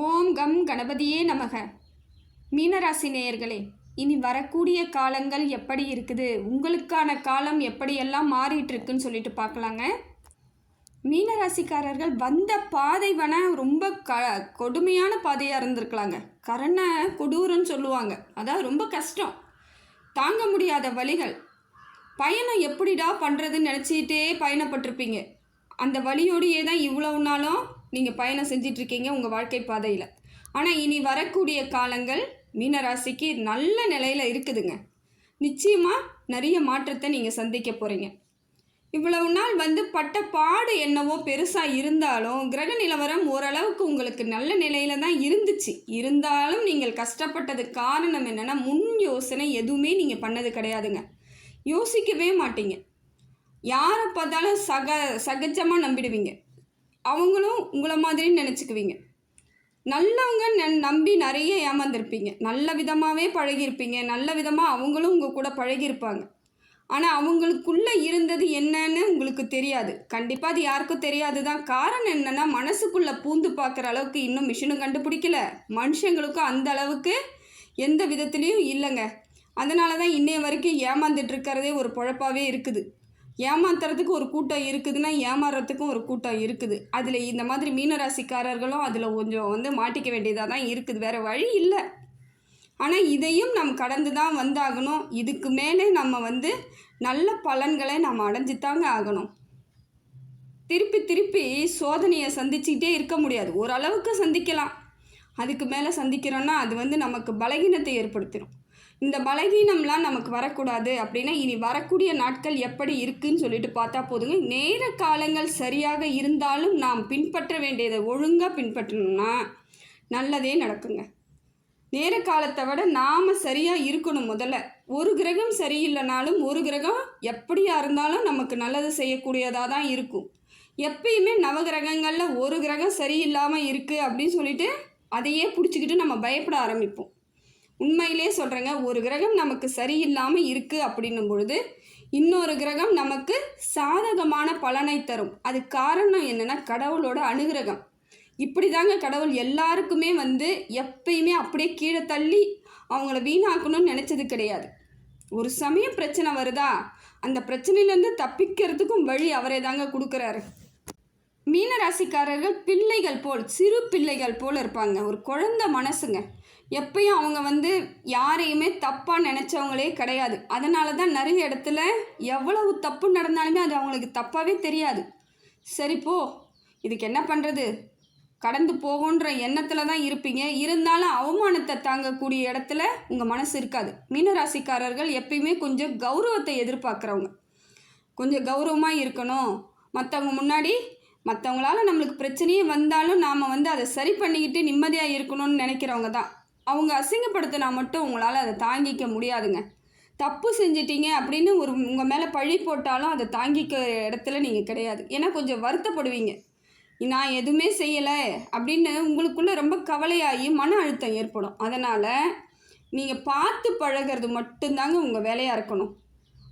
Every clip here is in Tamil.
ஓம் கம் கணபதியே நமக. மீனராசி நேயர்களே இனி வரக்கூடிய காலங்கள் எப்படி இருக்குது? உங்களுக்கான காலம் எப்படியெல்லாம் மாறிட்டு இருக்குன்னு சொல்லிட்டு பார்க்கலாங்க. மீனராசிக்காரர்கள் வந்த பாதை வேணா ரொம்ப க கொடுமையான பாதையாக இருந்திருக்கலாங்க. கரண கொடூரன்னு சொல்லுவாங்க. அதான் ரொம்ப கஷ்டம். தாங்க முடியாத வழிகள். பயணம் எப்படிடா பண்ணுறதுன்னு நினச்சிக்கிட்டே பயணப்பட்டிருப்பீங்க. அந்த வழியோடையே தான் இவ்வளவு நாளும் நீங்கள் பயணம் செஞ்சிட்ருக்கீங்க உங்கள் வாழ்க்கை பாதையில். ஆனால் இனி வரக்கூடிய காலங்கள் மீனராசிக்கு நல்ல நிலையில் இருக்குதுங்க. நிச்சயமாக நிறைய மாற்றத்தை நீங்கள் சந்திக்க போகிறீங்க இவ்வளவு நாள் வந்து பட்ட பாடு என்னவோ பெருசாக இருந்தாலும் கிரக நிலவரம் ஓரளவுக்கு உங்களுக்கு நல்ல நிலையில தான் இருந்துச்சு. இருந்தாலும் நீங்கள் கஷ்டப்பட்டது காரணம் என்னென்னா முன் யோசனை எதுவுமே நீங்கள் பண்ணது கிடையாதுங்க. யோசிக்கவே மாட்டீங்க. யாரை பார்த்தாலும் சக சகஜமாக நம்பிடுவீங்க. அவங்களும் உங்களை மாதிரி நினச்சிக்குவீங்க. நல்லவங்க நன் நம்பி நிறைய ஏமாந்துருப்பீங்க. நல்ல விதமாகவே பழகியிருப்பீங்க. நல்ல விதமாக அவங்களும் உங்கள் கூட பழகியிருப்பாங்க. ஆனால் அவங்களுக்குள்ளே இருந்தது என்னன்னு உங்களுக்கு தெரியாது. கண்டிப்பாக அது யாருக்கும் தெரியாது தான் காரணம் என்னென்னா மனசுக்குள்ளே பூந்து பார்க்குற அளவுக்கு இன்னும் மிஷினும் கண்டுபிடிக்கல. மனுஷங்களுக்கும் அந்த அளவுக்கு எந்த விதத்துலேயும் இல்லைங்க. அதனால தான் இன்னைய வரைக்கும் ஏமாந்துட்டு இருக்கிறதே ஒரு பொழப்பாகவே இருக்குது. ஏமாத்துறதுக்கு ஒரு கூட்டம் இருக்குதுன்னா ஏமாறுறதுக்கும் ஒரு கூட்டம் இருக்குது. அதில் இந்த மாதிரி மீனராசிக்காரர்களும் அதில் கொஞ்சம் வந்து மாட்டிக்க வேண்டியதாக தான் இருக்குது. வேறு வழி இல்லை. ஆனால் இதையும் நம்ம கடந்து தான் வந்தாகணும். இதுக்கு மேலே நம்ம வந்து நல்ல பலன்களை நம்ம அடைஞ்சு தாங்க ஆகணும். திருப்பி திருப்பி சோதனையை சந்திச்சுக்கிட்டே இருக்க முடியாது. ஓரளவுக்கு சந்திக்கலாம். அதுக்கு மேலே சந்திக்கிறோன்னா அது வந்து நமக்கு பலகீனத்தை ஏற்படுத்திடும் இந்த பலகீனம்லாம் நமக்கு வரக்கூடாது அப்படின்னா இனி வரக்கூடிய நாட்கள் எப்படி இருக்குன்னு சொல்லிட்டு பார்த்தா போதுங்க. நேர காலங்கள் சரியாக இருந்தாலும் நாம் பின்பற்ற வேண்டியதை ஒழுங்காக பின்பற்றணும்னா நல்லதே நடக்குங்க. நேர காலத்தை விட நாம் சரியாக இருக்கணும் முதல்ல. ஒரு கிரகம் சரியில்லைனாலும் ஒரு கிரகம் எப்படியா இருந்தாலும் நமக்கு நல்லது செய்யக்கூடியதாக தான் இருக்கும். எப்பயுமே நவகிரகங்களில் ஒரு கிரகம் சரியில்லாமல் இருக்குது அப்படின்னு சொல்லிட்டு அதையே பிடிச்சிக்கிட்டு நம்ம பயப்பட ஆரம்பிப்போம். உண்மையிலே சொல்கிறேங்க ஒரு கிரகம் நமக்கு சரியில்லாமல் இருக்குது அப்படின்னும் பொழுது இன்னொரு கிரகம் நமக்கு சாதகமான பலனை தரும். அது காரணம் என்னென்னா கடவுளோட அனுகிரகம். இப்படி தாங்க கடவுள் எல்லாருக்குமே வந்து எப்பயுமே அப்படியே கீழே தள்ளி அவங்கள வீணாக்கணும்னு நினச்சது கிடையாது. ஒரு சமயம் பிரச்சனை வருதா? அந்த பிரச்சனையிலேருந்து தப்பிக்கிறதுக்கும் வழி அவரே தாங்க கொடுக்குறாரு. மீனராசிக்காரர்கள் பிள்ளைகள் போல் சிறு பிள்ளைகள் போல் இருப்பாங்க. ஒரு குழந்தை மனசுங்க. எப்பயும் அவங்க வந்து யாரையுமே தப்பாக நினச்சவங்களே கிடையாது. அதனால தான் நிறைய இடத்துல எவ்வளவு தப்பு நடந்தாலுமே அது அவங்களுக்கு தப்பாகவே தெரியாது. சரி போ. இதுக்கு என்ன பண்ணுறது கடந்து போகுன்ற எண்ணத்தில் தான் இருப்பீங்க. இருந்தாலும் அவமானத்தை தாங்கக்கூடிய இடத்துல உங்கள் மனசு இருக்காது. மீனராசிக்காரர்கள் எப்பயுமே கொஞ்சம் கௌரவத்தை எதிர்பார்க்குறவங்க. கொஞ்சம் கௌரவமாக இருக்கணும். மற்றவங்க முன்னாடி மற்றவங்களால நம்மளுக்கு பிரச்சனையே வந்தாலும் நாம் வந்து அதை சரி பண்ணிக்கிட்டு நிம்மதியாக இருக்கணும்னு நினைக்கிறவங்க தான் அவங்க அசிங்கப்படுத்தினா மட்டும் உங்களால் அதை தாங்கிக்க முடியாதுங்க. தப்பு செஞ்சிட்டீங்க அப்படின்னு ஒரு உங்கள் மேலே பழி போட்டாலும் அதை தாங்கிக்க இடத்துல நீங்கள் கிடையாது. ஏன்னா கொஞ்சம் வருத்தப்படுவீங்க. நான் எதுவுமே செய்யலை அப்படின்னு உங்களுக்குள்ளே ரொம்ப கவலையாகி மன அழுத்தம் ஏற்படும். அதனால் நீங்கள் பார்த்து பழகிறது மட்டும்தாங்க உங்கள் வேலையாக இருக்கணும்.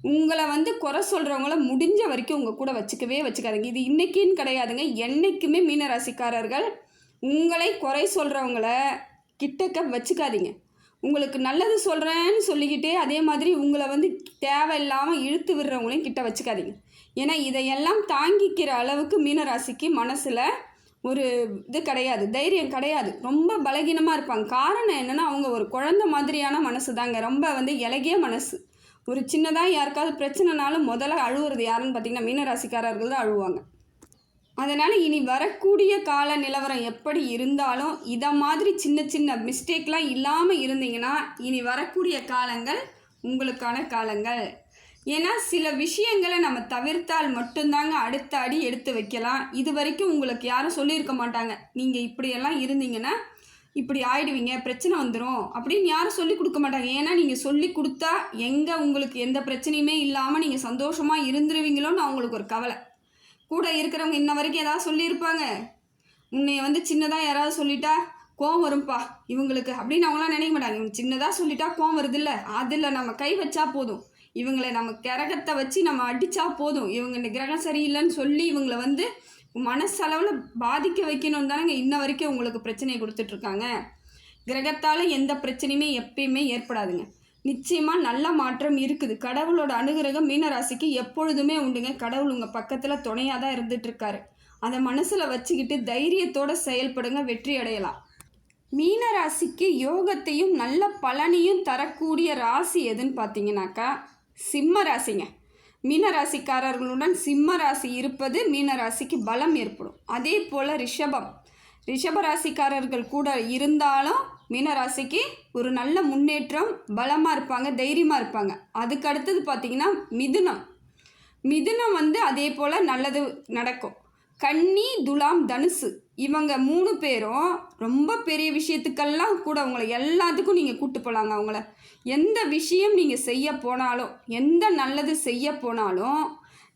உங்களை வந்து குறை சொல்கிறவங்கள முடிஞ்ச வரைக்கும் உங்கள் கூட வச்சுக்கவே வச்சுக்காதுங்க. இது இன்றைக்கின்னு கிடையாதுங்க. என்றைக்குமே மீனராசிக்காரர்கள் உங்களை குறை சொல்கிறவங்கள கிட்டக்க வச்சுக்காதீங்க. உங்களுக்கு நல்லது சொல்கிறேன்னு சொல்லிக்கிட்டே அதே மாதிரி உங்களை வந்து தேவையில்லாமல் இழுத்து விடுறவங்களையும் கிட்ட வச்சுக்காதீங்க. ஏன்னா இதையெல்லாம் தாங்கிக்கிற அளவுக்கு மீனராசிக்கு மனசில் ஒரு இது கிடையாது தைரியம் கிடையாது. ரொம்ப பலகீனமாக இருப்பாங்க. காரணம் என்னென்னா அவங்க ஒரு குழந்தை மாதிரியான மனசு தாங்க. ரொம்ப வந்து இலகிய மனசு. ஒரு சின்னதாக யாருக்காவது பிரச்சனைனாலும் முதல்ல அழுவுறது யாருன்னு பார்த்தீங்கன்னா மீனராசிக்காரர்கள் தான் அழுவாங்க. அதனால் இனி வரக்கூடிய கால நிலவரம் எப்படி இருந்தாலும் இதை மாதிரி சின்ன சின்ன மிஸ்டேக்லாம் இல்லாமல் இருந்தீங்கன்னா இனி வரக்கூடிய காலங்கள் உங்களுக்கான காலங்கள். ஏன்னா சில விஷயங்களை நம்ம தவிர்த்தால் மட்டும்தாங்க அடுத்த அடி எடுத்து வைக்கலாம். இது வரைக்கும் உங்களுக்கு யாரும் சொல்லியிருக்க மாட்டாங்க. நீங்கள் இப்படியெல்லாம் இருந்தீங்கன்னா இப்படி ஆயிடுவீங்க பிரச்சனை வந்துடும் அப்படின்னு யாரும் சொல்லி கொடுக்க மாட்டாங்க. ஏன்னா நீங்கள் சொல்லி கொடுத்தா எங்கே உங்களுக்கு எந்த பிரச்சனையுமே இல்லாமல் நீங்கள் சந்தோஷமாக இருந்துருவீங்களோன்னு அவங்களுக்கு ஒரு கவலை. கூட இருக்கிறவங்க இன்ன வரைக்கும் ஏதாவது சொல்லியிருப்பாங்க. உன்னைய வந்து சின்னதாக யாராவது சொல்லிட்டா கோவம் வரும்பா இவங்களுக்கு. அப்படின்னு அவங்களாம் நினைக்க மாட்டாங்க. இவங்க சின்னதாக சொல்லிட்டா கோவம் வருதுல்ல? அதில் நம்ம கை வச்சா போதும். இவங்களை நம்ம கிரகத்தை வச்சு நம்ம அடித்தா போதும். இவங்க இந்த கிரகம் சரியில்லைன்னு சொல்லி இவங்களை வந்து மனசளவில் பாதிக்க வைக்கணும் தானேங்க இன்ன வரைக்கும் உங்களுக்கு பிரச்சனையை கொடுத்துட்ருக்காங்க கிரகத்தால் எந்த பிரச்சனையுமே எப்பயுமே ஏற்படாதுங்க. நிச்சயமாக நல்ல மாற்றம் இருக்குது. கடவுளோட அனுகிரகம் மீனராசிக்கு எப்பொழுதுமே உண்டுங்க. கடவுள் உங்கள் பக்கத்தில் துணையாக தான் இருந்துகிட்ருக்காரு அதை மனசில் வச்சுக்கிட்டு தைரியத்தோடு செயல்படுங்க. வெற்றி அடையலாம். மீனராசிக்கு யோகத்தையும் நல்ல பலனையும் தரக்கூடிய ராசி எதுன்னு பார்த்தீங்கன்னாக்கா சிம்ம ராசிங்க. மீனராசிக்காரர்களுடன் சிம்ம ராசி இருப்பது மீனராசிக்கு பலம் ஏற்படும். அதே போல் ரிஷபம். ரிஷப ராசிக்காரர்கள் கூட இருந்தாலும் மீனராசிக்கு ஒரு நல்ல முன்னேற்றம் பலமாக இருப்பாங்க தைரியமாக இருப்பாங்க. அதுக்கு அடுத்தது பார்த்தீங்கன்னா மிதுனம். மிதுனம் வந்து அதே போல் நல்லது நடக்கும். கன்னி துலாம் தனுசு. இவங்க மூணு பேரும் ரொம்ப பெரிய விஷயத்துக்கெல்லாம் கூட அவங்கள எல்லாத்துக்கும் நீங்கள் கூப்பிட்டு போகலாங்க அவங்கள. எந்த விஷயம் நீங்கள் செய்ய போனாலும் எந்த நல்லது செய்ய போனாலும்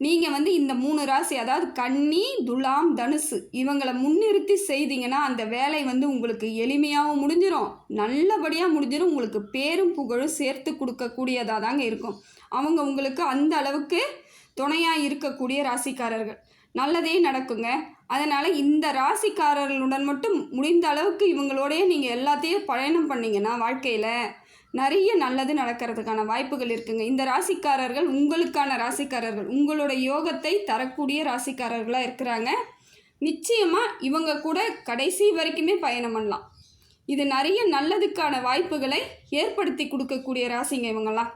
நீங்கள் வந்து இந்த மூணு ராசி அதாவது கன்னி துலாம் தனுசு இவங்களை முன்னிறுத்தி செய்தீங்கன்னா அந்த வேலை வந்து உங்களுக்கு எளிமையாகவும் முடிஞ்சிடும் நல்லபடியாக முடிஞ்சிடும் உங்களுக்கு பேரும் புகழும் சேர்த்து கொடுக்கக்கூடியதாக தாங்க இருக்கும். அவங்க உங்களுக்கு அந்த அளவுக்கு துணையாக இருக்கக்கூடிய ராசிக்காரர்கள். நல்லதே நடக்குங்க. அதனால் இந்த ராசிக்காரர்களுடன் மட்டும் முடிந்த அளவுக்கு இவங்களோடய நீங்கள் எல்லாத்தையும் பயணம் பண்ணிங்கன்னா வாழ்க்கையில் நிறைய நல்லது நடக்கிறதுக்கான வாய்ப்புகள் இருக்குங்க. இந்த ராசிக்காரர்கள் உங்களுக்கான ராசிக்காரர்கள் உங்களோட யோகத்தை தரக்கூடிய ராசிக்காரர்களாக இருக்கிறாங்க. நிச்சயமாக இவங்க கூட கடைசி வரைக்குமே பயணம் பண்ணலாம். இது நிறைய நல்லதுக்கான வாய்ப்புகளை ஏற்படுத்தி கொடுக்கக்கூடிய ராசிங்க இவங்கெல்லாம்.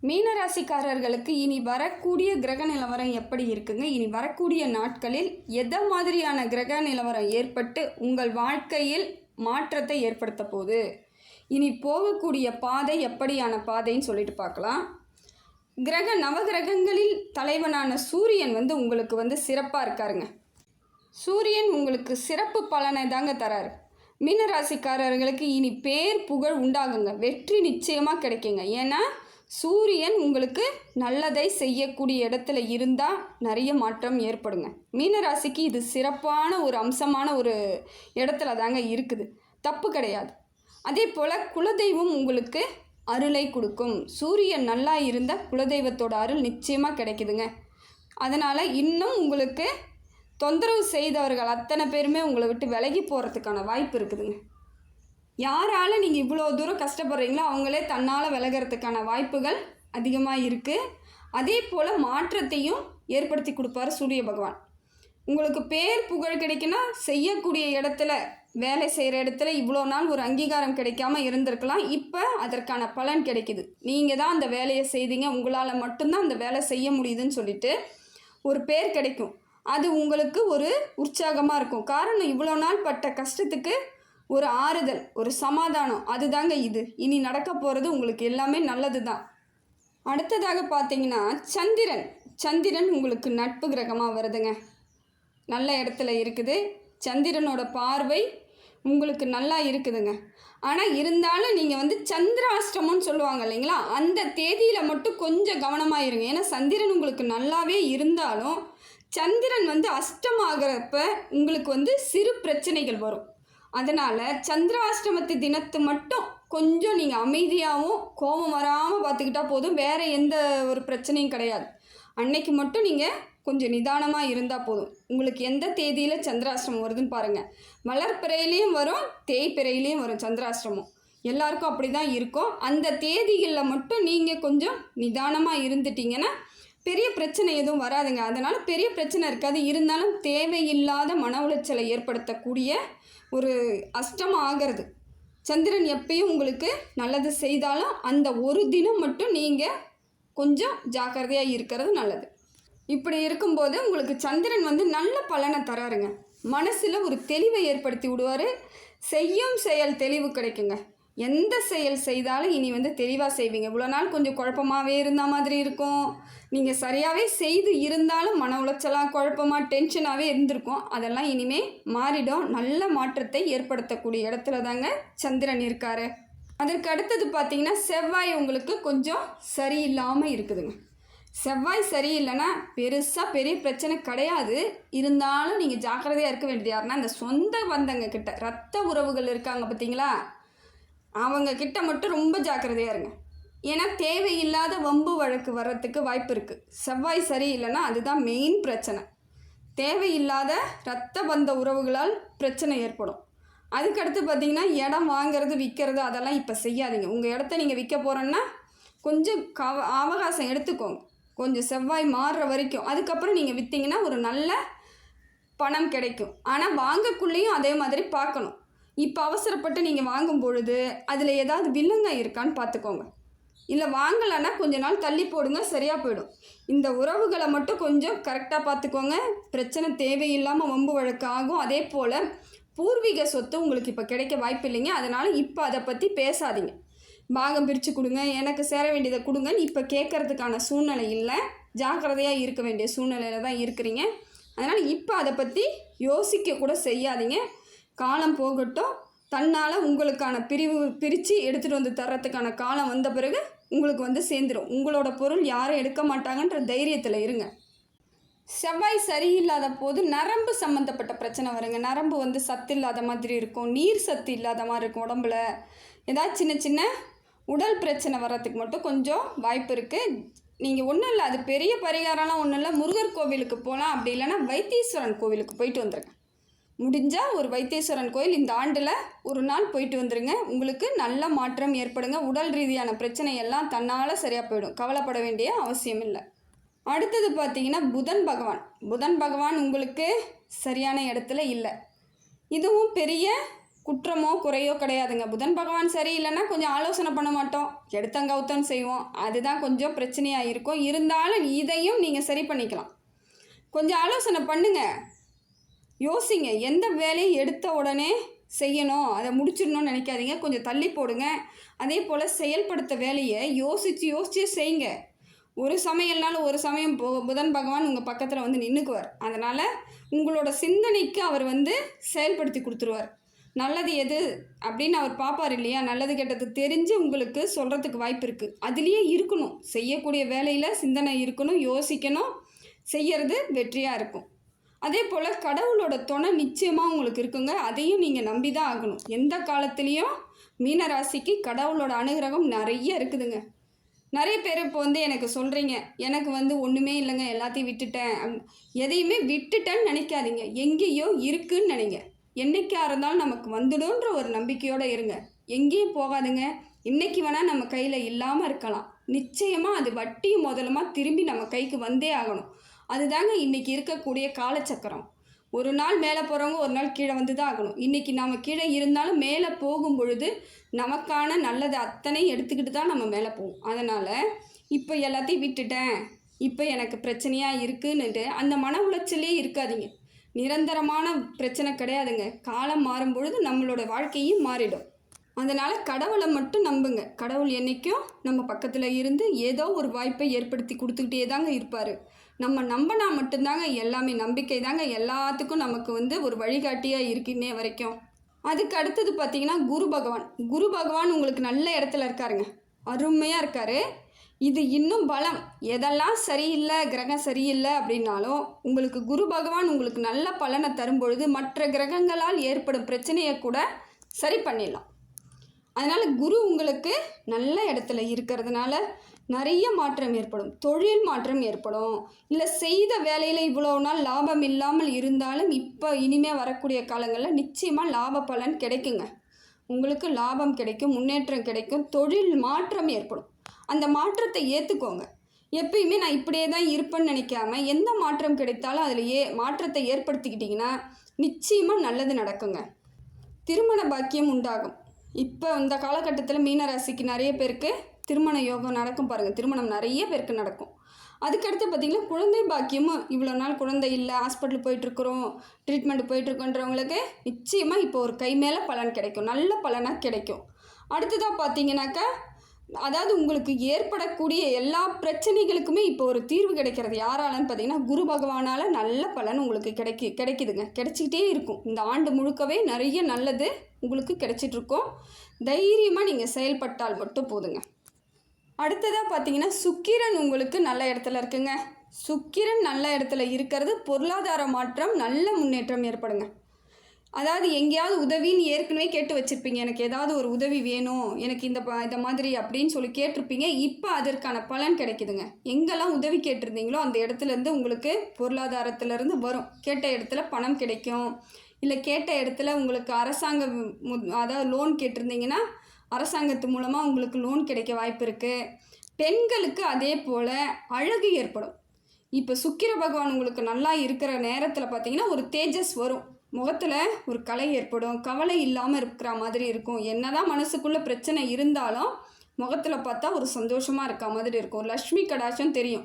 மீன ராசிக்காரர்களுக்கு இனி வரக்கூடிய கிரக நிலவரம் எப்படி இருக்குங்க? இனி வரக்கூடிய நாட்களில் எதை மாதிரியான கிரக நிலவரம் ஏற்பட்டு உங்கள் வாழ்க்கையில் மாற்றத்தை ஏற்படுத்த போகுது? இனி போகக்கூடிய பாதை எப்படியான பாதைன்னு சொல்லிட்டு பார்க்கலாம். கிரக நவகிரகங்களில் தலைவனான சூரியன் வந்து உங்களுக்கு வந்து சிறப்பாக இருக்காருங்க. சூரியன் உங்களுக்கு சிறப்பு பலனை தாங்க தராரு. மீனராசிக்காரர்களுக்கு இனி பேர் புகழ் உண்டாகுங்க. வெற்றி நிச்சயமாக கிடைக்குங்க. ஏன்னா சூரியன் உங்களுக்கு நல்லதை செய்யக்கூடிய இடத்துல இருந்தால் நிறைய மாற்றம் ஏற்படுங்க. மீனராசிக்கு இது சிறப்பான ஒரு அம்சமான ஒரு இடத்துல தாங்க இருக்குது. தப்பு கிடையாது. அதே போல் குலதெய்வம் உங்களுக்கு அருளை கொடுக்கும். சூரியன் நல்லா இருந்தால் குலதெய்வத்தோட அருள் நிச்சயமாக கிடைக்குதுங்க. அதனால் இன்னும் உங்களுக்கு தொந்தரவு செய்தவர்கள் அத்தனை பேருமே உங்களை விட்டு விலகி போகிறதுக்கான வாய்ப்பு இருக்குதுங்க. யாரால் நீங்கள் இவ்வளோ தூரம் கஷ்டப்படுறீங்களோ அவங்களே தன்னால் விலகிறதுக்கான வாய்ப்புகள் அதிகமாக இருக்குது அதே போல் மாற்றத்தையும் ஏற்படுத்தி கொடுப்பாரு சூரிய பகவான். உங்களுக்கு பேர் புகழ் கிடைக்குன்னா செய்யக்கூடிய இடத்துல வேலை செய்கிற இடத்துல இவ்வளோ நாள் ஒரு அங்கீகாரம் கிடைக்காம இருந்திருக்கலாம். இப்போ அதற்கான பலன் கிடைக்குது. நீங்கள் தான் அந்த வேலையை செய்தீங்க. உங்களால் மட்டும்தான் அந்த வேலை செய்ய முடியுதுன்னு சொல்லிட்டு ஒரு பேர் கிடைக்கும். அது உங்களுக்கு ஒரு உற்சாகமாக இருக்கும். காரணம் இவ்வளோ நாள் பட்ட கஷ்டத்துக்கு ஒரு ஆறுதல் ஒரு சமாதானம். அதுதாங்க இது. இனி நடக்க போகிறது உங்களுக்கு எல்லாமே நல்லது தான் அடுத்ததாக பார்த்தீங்கன்னா சந்திரன். சந்திரன் உங்களுக்கு நட்பு கிரகமாக வருதுங்க. நல்ல இடத்துல இருக்குது. சந்திரனோட பார்வை உங்களுக்கு நல்லா இருக்குதுங்க. ஆனால் இருந்தாலும் நீங்கள் வந்து சந்திராஷ்டமம்னு சொல்லுவாங்க இல்லைங்களா? அந்த தேதியில் மட்டும் கொஞ்சம் கவனமாக இருங்க. ஏன்னா சந்திரன் உங்களுக்கு நல்லாவே இருந்தாலும் சந்திரன் வந்து அஷ்டமாகிறப்ப உங்களுக்கு வந்து சிறு பிரச்சனைகள் வரும். அதனால் சந்திராஷ்டமத்து தினத்து மட்டும் கொஞ்சம் நீங்கள் அமைதியாகவும் கோபம் வராமல் பார்த்துக்கிட்டா போதும். வேறு எந்த ஒரு பிரச்சனையும் கிடையாது. அன்னைக்கு மட்டும் நீங்கள் கொஞ்சம் நிதானமாக இருந்தால் போதும். உங்களுக்கு எந்த தேதியில் சந்திராசிரமம் வருதுன்னு பாருங்கள் வளர்ப்பிறையிலையும் வரும் தேய்ப்பிறையிலையும் வரும் சந்திராசிரமம் எல்லாருக்கும் அப்படி தான் இருக்கும். அந்த தேதிகளில் மட்டும் நீங்கள் கொஞ்சம் நிதானமாக இருந்துட்டீங்கன்னா பெரிய பிரச்சனை எதுவும் வராதுங்க. அதனால் பெரிய பிரச்சனை இருக்காது. இருந்தாலும் தேவையில்லாத மன உளைச்சலை ஏற்படுத்தக்கூடிய ஒரு அஷ்டம் ஆகிறது. சந்திரன் எப்பயும் உங்களுக்கு நல்லது செய்தாலும் அந்த ஒரு தினம் மட்டும் நீங்கள் கொஞ்சம் ஜாக்கிரதையாக இருக்கிறது நல்லது. இப்படி இருக்கும்போது உங்களுக்கு சந்திரன் வந்து நல்ல பலனை தராருங்க. மனசில் ஒரு தெளிவை ஏற்படுத்தி விடுவார். செய்யும் செயல் தெளிவு கிடைக்குங்க. எந்த செயல் செய்தாலும் இனி வந்து தெளிவாக செய்வீங்க. இவ்வளோ நாள் கொஞ்சம் குழப்பமாகவே இருந்த மாதிரி இருக்கும். நீங்கள் சரியாகவே செய்து இருந்தாலும் மன உளைச்சலாக குழப்பமாக டென்ஷனாகவே இருந்திருக்கும். அதெல்லாம் இனிமேல் மாறிடும். நல்ல மாற்றத்தை ஏற்படுத்தக்கூடிய இடத்துல தாங்க சந்திரன் இருக்கார். அதற்கு அடுத்தது பார்த்தீங்கன்னா செவ்வாய் உங்களுக்கு கொஞ்சம் சரியில்லாமல் இருக்குதுங்க. செவ்வாய் சரியில்லைன்னா பெருசாக பெரிய பிரச்சனை கிடையாது. இருந்தாலும் நீங்கள் ஜாக்கிரதையாக இருக்க வேண்டியது யாருன்னா இந்த சொந்த பந்தங்க கிட்ட ரத்த உறவுகள் இருக்காங்க பார்த்தீங்களா அவங்க கிட்ட மட்டும் ரொம்ப ஜாக்கிரதையாக இருங்க. ஏன்னா தேவையில்லாத வம்பு வழக்கு வர்றதுக்கு வாய்ப்பு இருக்குது செவ்வாய் சரியில்லைன்னா அதுதான் மெயின் பிரச்சனை. தேவையில்லாத ரத்த பந்த உறவுகளால் பிரச்சனை ஏற்படும். அதுக்கடுத்து பார்த்தீங்கன்னா இடம் வாங்குறது விற்கிறது அதெல்லாம் இப்போ செய்யாதீங்க. உங்கள் இடத்த நீங்கள் விற்க போகிறோன்னா கொஞ்சம் கவ அவகாசம் எடுத்துக்கோங்க. கொஞ்சம் செவ்வாய் மாறுற வரைக்கும். அதுக்கப்புறம் நீங்கள் விற்றீங்கன்னா ஒரு நல்ல பணம் கிடைக்கும். ஆனால் வாங்கக்குள்ளேயும் அதே மாதிரி பார்க்கணும். இப்போ அவசரப்பட்டு நீங்கள் வாங்கும் பொழுது அதில் ஏதாவது வில்லங்க இருக்கான்னு பார்த்துக்கோங்க. இல்லை வாங்கலைன்னா கொஞ்ச நாள் தள்ளி போடுங்க சரியாக போயிடும். இந்த உறவுகளை மட்டும் கொஞ்சம் கரெக்டாக பார்த்துக்கோங்க. பிரச்சனை தேவையில்லாமல் வம்பு வழக்கு ஆகும். அதே போல் பூர்வீக சொத்து உங்களுக்கு இப்போ கிடைக்க வாய்ப்பு இல்லைங்க அதனால் இப்போ அதை பற்றி பேசாதீங்க. பாகம் பிரித்து கொடுங்க. எனக்கு சேர வேண்டியதை கொடுங்கன்னு இப்போ கேட்கறதுக்கான சூழ்நிலை இல்லை. ஜாக்கிரதையாக இருக்க வேண்டிய சூழ்நிலையில் தான் இருக்கிறீங்க. அதனால் இப்போ அதை பற்றி யோசிக்க கூட செய்யாதீங்க. காலம் போகட்டும். தன்னால் உங்களுக்கான பிரிவு பிரித்து எடுத்துகிட்டு வந்து தர்றதுக்கான காலம் வந்த பிறகு உங்களுக்கு வந்து சேர்ந்துடும் உங்களோட பொருள் யாரும் எடுக்க மாட்டாங்கன்ற தைரியத்தில் இருங்க. செவ்வாய் சரியில்லாத போது நரம்பு சம்மந்தப்பட்ட பிரச்சனை வருங்க. நரம்பு வந்து சத்து இல்லாத மாதிரி இருக்கும். நீர் சத்து இல்லாத மாதிரி இருக்கும் உடம்புல. ஏதாவது சின்ன சின்ன உடல் பிரச்சனை வர்றதுக்கு மட்டும் கொஞ்சம் வாய்ப்பு இருக்குது நீங்கள் ஒன்றும் இல்லை அது பெரிய பரிகாரம்லாம் ஒன்றும் இல்லை. முருகர் கோவிலுக்கு போகலாம் அப்படி இல்லைன்னா வைத்தீஸ்வரன் கோவிலுக்கு போயிட்டு வந்துருங்க. முடிஞ்சால் ஒரு வைத்தீஸ்வரன் கோயில் இந்த ஆண்டில் ஒரு நாள் போயிட்டு வந்துருங்க. உங்களுக்கு நல்ல மாற்றம் ஏற்படுங்க. உடல் ரீதியான பிரச்சனை எல்லாம் தன்னால் சரியாக போயிடும். கவலைப்பட வேண்டிய அவசியம் இல்லை. அடுத்தது பார்த்தீங்கன்னா புதன் பகவான். புதன் பகவான் உங்களுக்கு சரியான இடத்துல இல்லை. இதுவும் பெரிய குற்றமோ குறையோ கிடையாதுங்க. புதன் பகவான் சரியில்லைன்னா கொஞ்சம் ஆலோசனை பண்ண மாட்டோம். எடுத்தங்கவுத்தன் செய்வோம். அதுதான் கொஞ்சம் பிரச்சனையாக இருக்கும் இருந்தாலும் இதையும் நீங்கள் சரி பண்ணிக்கலாம். கொஞ்சம் ஆலோசனை பண்ணுங்கள் யோசிங்க. எந்த வேலையும் எடுத்த உடனே செய்யணும். அதை முடிச்சிடணும்னு நினைக்காதீங்க. கொஞ்சம் தள்ளி போடுங்க. அதே போல் செயல்படுத்த வேலையை யோசித்து யோசித்து செய்யுங்க. ஒரு சமையல்னாலும் ஒரு சமயம் புதன் பகவான் உங்கள் பக்கத்தில் வந்து நின்றுக்குவார் அதனால் உங்களோட சிந்தனைக்கு அவர் வந்து செயல்படுத்தி கொடுத்துருவார். நல்லது எது அப்படின்னு அவர் பார்ப்பார் இல்லையா? நல்லது கெட்டது தெரிஞ்சு உங்களுக்கு சொல்கிறதுக்கு வாய்ப்பு இருக்குது அதுலேயே இருக்கணும். செய்யக்கூடிய வேலையில் சிந்தனை இருக்கணும் யோசிக்கணும். செய்கிறது வெற்றியாக இருக்கும். அதே போல் கடவுளோட துணை நிச்சயமாக உங்களுக்கு இருக்குங்க. அதையும் நீங்கள் நம்பி தான் ஆகணும். எந்த காலத்துலேயும் மீனராசிக்கு கடவுளோட அனுகிரகம் நிறைய இருக்குதுங்க. நிறைய பேர் இப்போ வந்து எனக்கு சொல்கிறீங்க எனக்கு வந்து ஒன்றுமே இல்லைங்க. எல்லாத்தையும் விட்டுட்டேன். எதையுமே விட்டுட்டேன்னு நினைக்காதீங்க. எங்கேயோ இருக்குன்னு நினைங்க. என்றைக்காக இருந்தாலும் நமக்கு வந்துடும்ன்ற ஒரு நம்பிக்கையோடு இருங்க. எங்கேயும் போகாதுங்க. இன்றைக்கி வேணால் நம்ம கையில் இல்லாமல் இருக்கலாம். நிச்சயமாக அது வட்டி முதலமாக திரும்பி நம்ம கைக்கு வந்தே ஆகணும். அதுதாங்க இன்னைக்கு இருக்கக்கூடிய காலச்சக்கரம். ஒரு நாள் மேலே போகிறவங்க ஒரு நாள் கீழே வந்து தான் ஆகணும். இன்றைக்கி நம்ம கீழே இருந்தாலும் மேலே போகும் பொழுது நமக்கான நல்லது அத்தனை எடுத்துக்கிட்டு தான் நம்ம மேலே போவோம். அதனால் இப்போ எல்லாத்தையும் விட்டுட்டேன். இப்போ எனக்கு பிரச்சனையாக இருக்குன்னுட்டு அந்த மன உளைச்சலே இருக்காதீங்க. நிரந்தரமான பிரச்சனை கிடையாதுங்க. காலம் மாறும் பொழுது நம்மளோட வாழ்க்கையும் மாறிடும். அதனால் கடவுளை மட்டும் நம்புங்க. கடவுள் என்றைக்கும் நம்ம பக்கத்தில் இருந்து ஏதோ ஒரு வாய்ப்பை ஏற்படுத்தி கொடுத்துக்கிட்டே தாங்க இருப்பார். நம்ம நம்பினா மட்டும்தாங்க எல்லாமே நம்பிக்கை தாங்க எல்லாத்துக்கும் நமக்கு வந்து ஒரு வழிகாட்டியாக இருக்குன்னே வரைக்கும். அதுக்கு அடுத்தது பார்த்தீங்கன்னா குரு பகவான். குரு பகவான் உங்களுக்கு நல்ல இடத்துல இருக்காருங்க. அருமையாக இருக்காரு. இது இன்னும் பலம். எதெல்லாம் சரியில்லை கிரகம் சரியில்லை அப்படின்னாலும் உங்களுக்கு குரு பகவான் உங்களுக்கு நல்ல பலனை தரும்பொழுது மற்ற கிரகங்களால் ஏற்படும் பிரச்சனையை கூட சரி பண்ணிடலாம். அதனால் குரு உங்களுக்கு நல்ல இடத்துல இருக்கிறதுனால நிறைய மாற்றம் ஏற்படும். தொழில் மாற்றம் ஏற்படும். இல்லை செய்த வேலையில் இவ்வளோ நாள் லாபம் இல்லாமல் இருந்தாலும் இப்போ இனிமேல் வரக்கூடிய காலங்களில் நிச்சயமாக லாப பலன் கிடைக்குங்க. உங்களுக்கு லாபம் கிடைக்கும் முன்னேற்றம் கிடைக்கும் தொழில் மாற்றம் ஏற்படும். அந்த மாற்றத்தை ஏற்றுக்கோங்க எப்பயுமே நான் இப்படியே தான் இருப்பேன்னு நினைக்காம எந்த மாற்றம் கிடைத்தாலும் அதில் ஏ மாற்றத்தை ஏற்படுத்திக்கிட்டிங்கன்னா நிச்சயமாக நல்லது நடக்குங்க. திருமண பாக்கியம் உண்டாகும். இப்போ இந்த காலகட்டத்தில் மீனராசிக்கு நிறைய பேருக்கு திருமண யோகம் நடக்கும் பாருங்கள் திருமணம் நிறைய பேருக்கு நடக்கும். அதுக்கடுத்து பார்த்திங்கன்னா குழந்தை பாக்கியமும் இவ்வளோ நாள் குழந்தை இல்லை ஹாஸ்பிட்டல் போயிட்டுருக்குறோம் ட்ரீட்மெண்ட் போயிட்டுருக்கோன்றவங்களுக்கு நிச்சயமாக இப்போ ஒரு கை மேலே பலன் கிடைக்கும். நல்ல பலனாக கிடைக்கும். அடுத்ததாக பார்த்தீங்கன்னாக்கா அதாவது உங்களுக்கு ஏற்படக்கூடிய எல்லா பிரச்சனைகளுக்குமே இப்போ ஒரு தீர்வு கிடைக்கிறது. யாராலன்னு பார்த்தீங்கன்னா குரு பகவானால் நல்ல பலன் உங்களுக்கு கிடைக்கி கிடைக்குதுங்க. கிடைச்சிக்கிட்டே இருக்கும். இந்த ஆண்டு முழுக்கவே நிறைய நல்லது உங்களுக்கு கிடைச்சிட்ருக்கோம். தைரியமாக நீங்கள் செயல்பட்டால் மட்டும் போதுங்க. அடுத்ததாக பார்த்தீங்கன்னா சுக்கிரன் உங்களுக்கு நல்ல இடத்துல இருக்குங்க. சுக்கிரன் நல்ல இடத்துல இருக்கிறது பொருளாதார மாற்றம் நல்ல முன்னேற்றம் ஏற்படுங்க. அதாவது எங்கேயாவது உதவின்னு ஏற்கனவே கேட்டு வச்சுருப்பீங்க. எனக்கு ஏதாவது ஒரு உதவி வேணும் எனக்கு இந்த இந்த மாதிரி அப்படின்னு சொல்லி கேட்டிருப்பீங்க. இப்போ அதற்கான பலன் கிடைக்குதுங்க. எங்கெல்லாம் உதவி கேட்டிருந்தீங்களோ அந்த இடத்துலேருந்து உங்களுக்கு பொருளாதாரத்துலேருந்து வரும். கேட்ட இடத்துல பணம் கிடைக்கும். இல்லை கேட்ட இடத்துல உங்களுக்கு அரசாங்க மு- அதாவது லோன் கேட்டிருந்தீங்கன்னா அரசாங்கத்து மூலமாக உங்களுக்கு லோன் கிடைக்க வாய்ப்பு இருக்குது பெண்களுக்கு அதே போல் அழகு ஏற்படும். இப்போ சுக்கிர பகவான் உங்களுக்கு நல்லா இருக்கிற நேரத்தில் பார்த்தீங்கன்னா ஒரு தேஜஸ் வரும். முகத்தில் ஒரு கலை ஏற்படும் கவலை இல்லாமல் இருக்கிற மாதிரி இருக்கும். என்னதான் மனசுக்குள்ளே பிரச்சனை இருந்தாலும் முகத்தில் பார்த்தா ஒரு சந்தோஷமாக இருக்க மாதிரி இருக்கும். லக்ஷ்மி கடாச்சம் தெரியும்.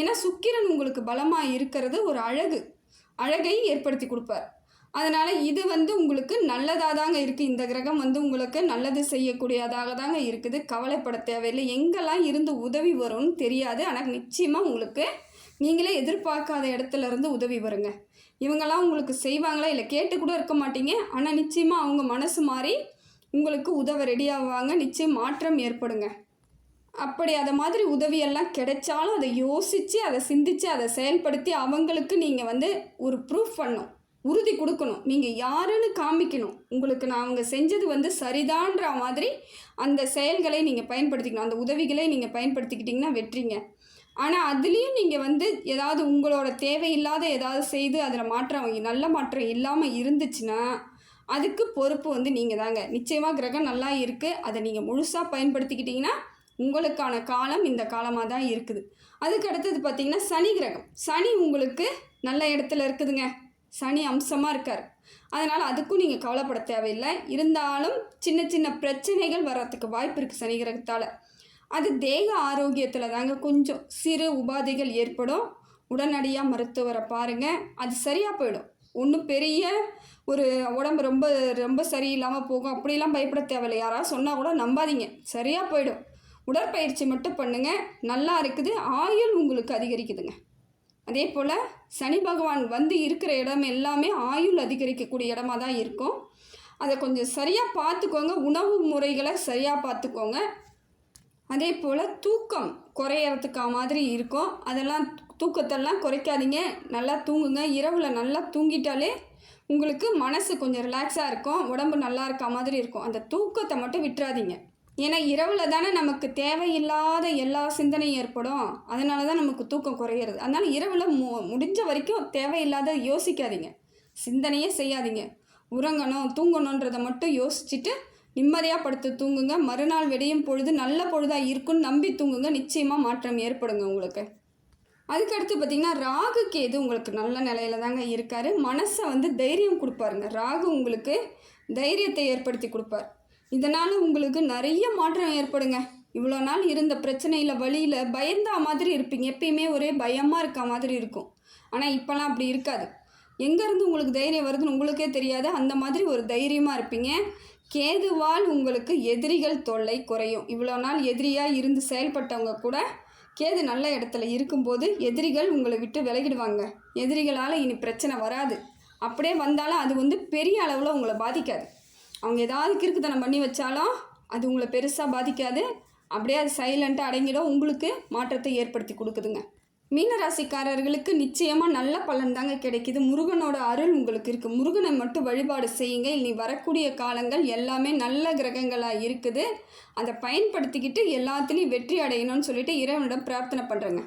ஏன்னா சுக்கிரன் உங்களுக்கு பலமாக இருக்கிறது ஒரு அழகு. அழகை ஏற்படுத்தி கொடுப்பார். அதனால் இது வந்து உங்களுக்கு நல்லதாக தாங்க இருக்குது இந்த கிரகம் வந்து உங்களுக்கு நல்லது செய்யக்கூடியதாக தாங்க இருக்குது. கவலைப்பட தேவையில்லை. எங்கெல்லாம் இருந்து உதவி வரும்னு தெரியாது. ஆனால் நிச்சயமாக உங்களுக்கு நீங்களே எதிர்பார்க்காத இடத்துல இருந்து உதவி வருங்க. இவங்கெல்லாம் உங்களுக்கு செய்வாங்களா இல்லை கேட்டு கூட இருக்க மாட்டீங்க. ஆனால் நிச்சயமாக அவங்க மனசு மாறி உங்களுக்கு உதவ ரெடி ஆவாங்க. நிச்சயம் மாற்றம் ஏற்படுங்க. அப்படி அதை மாதிரி உதவியெல்லாம் கிடைச்சாலும் அதை யோசித்து அதை சிந்தித்து அதை செயல்படுத்தி அவங்களுக்கு நீங்கள் வந்து ஒரு ப்ரூஃப் பண்ணும் உறுதி கொடுக்கணும். நீங்கள் யாருன்னு காமிக்கணும். உங்களுக்கு நான் அவங்க செஞ்சது வந்து சரிதான்ற மாதிரி அந்த செயல்களை நீங்கள் பயன்படுத்திக்கணும். அந்த உதவிகளை நீங்கள் பயன்படுத்திக்கிட்டிங்கன்னா வெற்றிங்க. ஆனால் அதுலேயும் நீங்கள் வந்து ஏதாவது உங்களோட தேவையில்லாத ஏதாவது செய்து அதில் மாற்றம் நல்ல மாற்றம் இல்லாமல் இருந்துச்சுன்னா அதுக்கு பொறுப்பு வந்து நீங்கள் தாங்க. நிச்சயமாக கிரகம் நல்லா இருக்குது அதை நீங்கள் முழுசாக பயன்படுத்திக்கிட்டிங்கன்னா உங்களுக்கான காலம் இந்த காலமாக தான் இருக்குது. அதுக்கு அடுத்தது பார்த்திங்கன்னா சனி கிரகம். சனி உங்களுக்கு நல்ல இடத்துல இருக்குதுங்க. சனி அம்சமாக இருக்கார். அதனால் அதுக்கும் நீங்கள் கவலைப்பட தேவையில்லை. இருந்தாலும் சின்ன சின்ன பிரச்சனைகள் வர்றதுக்கு வாய்ப்பு இருக்குது சனி கிரகத்தால். அது தேக ஆரோக்கியத்தில் தாங்க கொஞ்சம் சிறு உபாதைகள் ஏற்படும். உடனடியாக மருத்துவரை பாருங்கள் அது சரியாக போயிடும். ஒன்றும் பெரிய ஒரு உடம்பு ரொம்ப ரொம்ப சரியில்லாமல் போகும். அப்படிலாம் பயப்பட தேவையில்லை. யாராவது சொன்னால் கூட நம்பாதீங்க. சரியாக போயிடும். உடற்பயிற்சி மட்டும் பண்ணுங்கள் நல்லா இருக்குது. ஆயுள் உங்களுக்கு அதிகரிக்குதுங்க. அதே போல் சனி பகவான் வந்து இருக்கிற இடம் எல்லாமே ஆயுள் அதிகரிக்கக்கூடிய இடமா தான் இருக்கும். அதை கொஞ்சம் சரியாக பார்த்துக்கோங்க. உணவு முறைகளை சரியாக பார்த்துக்கோங்க. அதே போல் தூக்கம் குறையறதுக்கா மாதிரி இருக்கும். அதெல்லாம் தூக்கத்தெல்லாம் குறைக்காதீங்க. நல்லா தூங்குங்க. இரவில் நல்லா தூங்கிட்டாலே உங்களுக்கு மனசு கொஞ்சம் ரிலாக்ஸாக இருக்கும். உடம்பு நல்லா இருக்க மாதிரி இருக்கும். அந்த தூக்கத்தை மட்டும் விட்டுறாதீங்க. ஏன்னா இரவில் தானே நமக்கு தேவையில்லாத எல்லா சிந்தனையும் ஏற்படும். அதனால தான் நமக்கு தூக்கம் குறையிறது. அதனால் இரவில் மு முடிஞ்ச வரைக்கும் தேவையில்லாத யோசிக்காதீங்க. சிந்தனையே செய்யாதீங்க. உறங்கணும் தூங்கணுன்றதை மட்டும் யோசிச்சுட்டு நிம்மதியாக படுத்து தூங்குங்க. மறுநாள் விடியும் பொழுது நல்ல பொழுதாக இருக்குன்னு நம்பி தூங்குங்க. நிச்சயமாக மாற்றம் ஏற்படுங்க உங்களுக்கு. அதுக்கடுத்து பார்த்தீங்கன்னா ராகு கேது உங்களுக்கு நல்ல நிலையில தாங்க இருக்காரு. மனசை வந்து தைரியம் கொடுப்பாருங்க. ராகு உங்களுக்கு தைரியத்தை ஏற்படுத்தி கொடுப்பார். இதனால் உங்களுக்கு நிறைய மாற்றம் ஏற்படுங்க. இவ்வளோ நாள் இருந்த பிரச்சனையில் வழியில் பயந்தா மாதிரி இருப்பீங்க. எப்பயுமே ஒரே பயமாக இருக்க மாதிரி இருக்கும். ஆனால் இப்போல்லாம் அப்படி இருக்காது. எங்கேருந்து உங்களுக்கு தைரியம் வருதுன்னு உங்களுக்கே தெரியாது. அந்த மாதிரி ஒரு தைரியமாக இருப்பீங்க. கேதுவால் உங்களுக்கு எதிரிகள் தொல்லை குறையும். இவ்வளோ நாள் எதிரியாக இருந்து செயல்பட்டவங்க கூட கேது நல்ல இடத்துல இருக்கும்போது எதிரிகள் உங்களை விட்டு விலகிடுவாங்க. எதிரிகளால் இனி பிரச்சனை வராது. அப்படியே வந்தாலும் அது வந்து பெரிய அளவில் உங்களை பாதிக்காது. அவங்க ஏதாவது கிறுக்குத்தனம் பண்ணி வச்சாலும் அது உங்களை பெருசாக பாதிக்காது. அப்படியே அது சைலண்ட்டாக அடங்கிடும். உங்களுக்கு மாற்றத்தை ஏற்படுத்தி கொடுக்குதுங்க. மீனராசிக்காரர்களுக்கு நிச்சயமாக நல்ல பலன் தாங்க கிடைக்குது. முருகனோட அருள் உங்களுக்கு இருக்குது முருகனை மட்டும் வழிபாடு செய்யுங்க. இனி வரக்கூடிய காலங்கள் எல்லாமே நல்ல கிரகங்களாக இருக்குது. அதை பயன்படுத்திக்கிட்டு எல்லாத்துலேயும் வெற்றி அடையணும்னு சொல்லிட்டு இறைவனிடம் பிரார்த்தனை பண்ணுறேங்க